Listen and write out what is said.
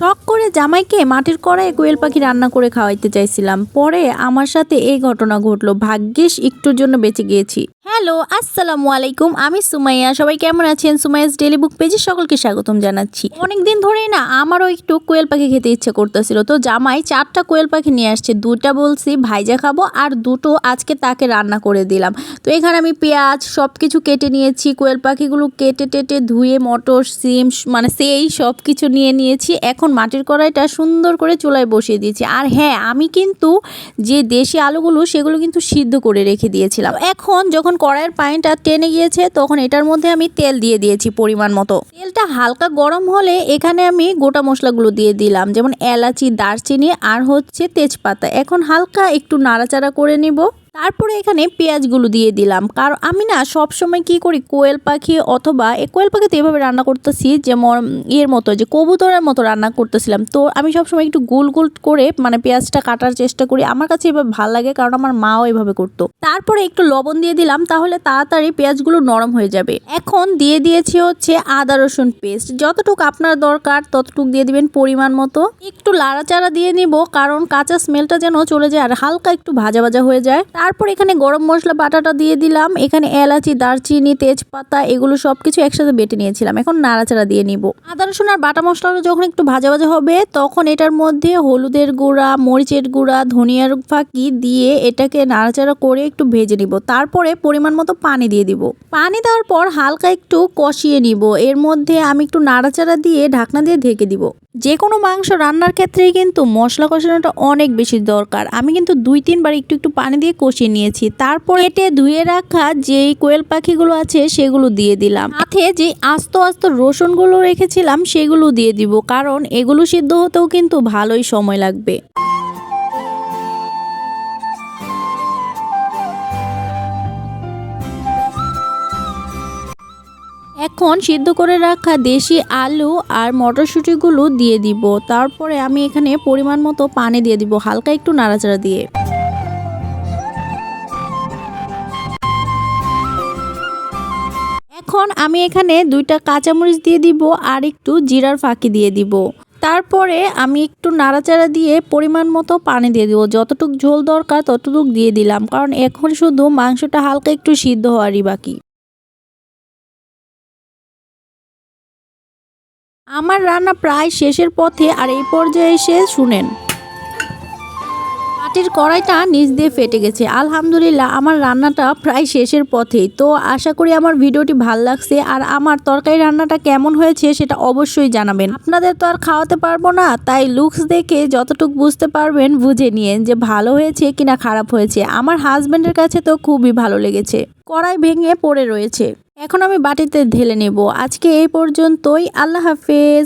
শখ করে জামাইকে মাটির কড়ায় কোয়েল পাখি রান্না করে খাওয়াইতে চাইছিলাম। পরে আমার সাথে এই ঘটনা ঘটলো। ভাগ্যিস একটুর জন্য বেঁচে গিয়েছি। হ্যালো, আসসালামু আলাইকুম। আমি সুমাইয়া। সবাই কেমন আছেন? সুমাইয়াস ডেলি বুক পেজে সকলকে স্বাগতম জানাচ্ছি। অনেকদিন ধরেই না আমারও একটু কোয়েল পাখি খেতে ইচ্ছে করতেছিল। তো জামাই চারটা কোয়েল পাখি নিয়ে আসছে। দুটা বলছি ভাইজা খাব আর দুটো আজকে তাকে রান্না করে দিলাম। তো এখানে আমি পেঁয়াজ সব কিছু কেটে নিয়েছি। কোয়েল পাখিগুলো কেটে টেটে ধুয়ে মটর, সিম মানে সেই সব কিছু নিয়ে নিয়েছি। এখন মাটির কড়াইটা সুন্দর করে চুলায় বসিয়ে দিয়েছি। আর হ্যাঁ আমি কিন্তু যে দেশি আলুগুলো সেগুলো কিন্তু সিদ্ধ করে রেখে দিয়েছিলাম। এখন যখন কড়াইয়ের পানিটা টেনে গিয়েছে, তখন এটার মধ্যে আমি তেল দিয়ে দিয়েছি পরিমাণ মতো। তেলটা হালকা গরম হলে এখানে আমি গোটা মশলাগুলো দিয়ে দিলাম, যেমন এলাচি, দারচিনি আর হচ্ছে তেজপাতা। এখন হালকা একটু নাড়াচাড়া করে নিব। তারপরে এখানে পেঁয়াজগুলো দিয়ে দিলাম। কারণ আমি না সব সময় কি করি, কোয়েল পাখি অথবা এই কোয়েল পাখি তো এভাবে রান্না করতেছি, যেমন ইয়ের মতো যে কবুতরের মতো রান্না করতেছিলাম। তো আমি সব সময় একটু গোল গোল করে মানে পেঁয়াজটা কাটার চেষ্টা করি। আমার কাছে এভাবে ভালো লাগে, কারণ আমার মাও এভাবে করতো। তারপরে একটু লবণ দিয়ে দিলাম, তাহলে তাড়াতাড়ি পেঁয়াজগুলো নরম হয়ে যাবে। এখন দিয়ে দিয়েছি হচ্ছে আদা রসুন পেস্ট। যতটুকু আপনার দরকার, ততটুকু দিয়ে দিবেন পরিমাণ মতো। একটু লাড়াচাড়া দিয়ে নিব, কারণ কাঁচা স্মেলটা যেন চলে যায় আর হালকা একটু ভাজা ভাজা হয়ে যায়। তারপর এখানে গরম মশলা বাটাটা দিয়ে দিলাম। এখানে এলাচি, দারচিনি, তেজপাতা, এগুলো সব কিছু একসাথে বেটে নিয়েছিলাম। এখন নাড়াচাড়া দিয়ে নিব। আদা রসুন আর বাটা মশলাটা যখন একটু ভাজা ভাজা হবে, তখন এটার মধ্যে হলুদের গুঁড়া, মরিচের গুঁড়া, ধনিয়ার ফাঁকি দিয়ে এটাকে নাড়াচাড়া করে একটু ভেজে নিব। তারপরে পরিমাণ মতো পানি দিয়ে দিব। পানি দেওয়ার পর হালকা একটু কষিয়ে নিব। এর মধ্যে আমি একটু নাড়াচাড়া দিয়ে ঢাকনা দিয়ে ঢেকে দিব। যে কোনো মাংস রান্নার ক্ষেত্রেই কিন্তু মশলা কষানোটা অনেক বেশি দরকার। আমি কিন্তু দুই, তিনবার একটু একটু পানি দিয়ে কষিয়ে নিয়েছি। তারপর এটে ধুয়ে রাখা যেই কোয়েল পাখিগুলো আছে সেগুলো দিয়ে দিলাম। সাথে যে আস্ত আস্ত রসুনগুলো রেখেছিলাম সেগুলো দিয়ে দিব। কারণ এগুলো সিদ্ধ হতেও কিন্তু ভালোই সময় লাগবে। এখন সিদ্ধ করে রাখা দেশি আলু আর মটরশুঁটিগুলো দিয়ে দিব। তারপরে আমি এখানে পরিমাণ মতো পানি দিয়ে দিব, হালকা একটু নাড়াচাড়া দিয়ে। এখন আমি এখানে দুইটা কাঁচামরিচ দিয়ে দিব আর একটু জিরার ফাঁকি দিয়ে দিব। তারপরে আমি একটু নাড়াচাড়া দিয়ে পরিমাণ মতো পানি দিয়ে দিব। যতটুক ঝোল দরকার ততটুক দিয়ে দিলাম, কারণ এখন শুধু মাংসটা হালকা একটু সিদ্ধ হওয়ারই বাকি। আমার রান্না প্রায় শেষের পথে আর এই পর্যায়ে এসে শুনেন। মাটির কড়াইটা নিচ দিয়ে ফেটে গেছে। আলহামদুলিল্লাহ, আমার রান্নাটা প্রায় শেষের পথেই। তো আশা করি আমার ভিডিওটি ভালো লাগছে আর আমার তরকারি রান্নাটা কেমন হয়েছে সেটা অবশ্যই জানাবেন। আপনাদের তো আর খাওয়াতে পারব না, তাই লুকস দেখে যতটুকু বুঝতে পারবেন বুঝে নিয়ে যে ভালো হয়েছে কিনা খারাপ হয়েছে। আমার হাজব্যান্ডের কাছে তো খুবই ভালো লেগেছে। কড়াই ভেঙে পড়ে রয়েছে। এখন আমি বাটিতে ঢেলে নেব। আজকে এই পর্যন্তই। আল্লাহ হাফেজ।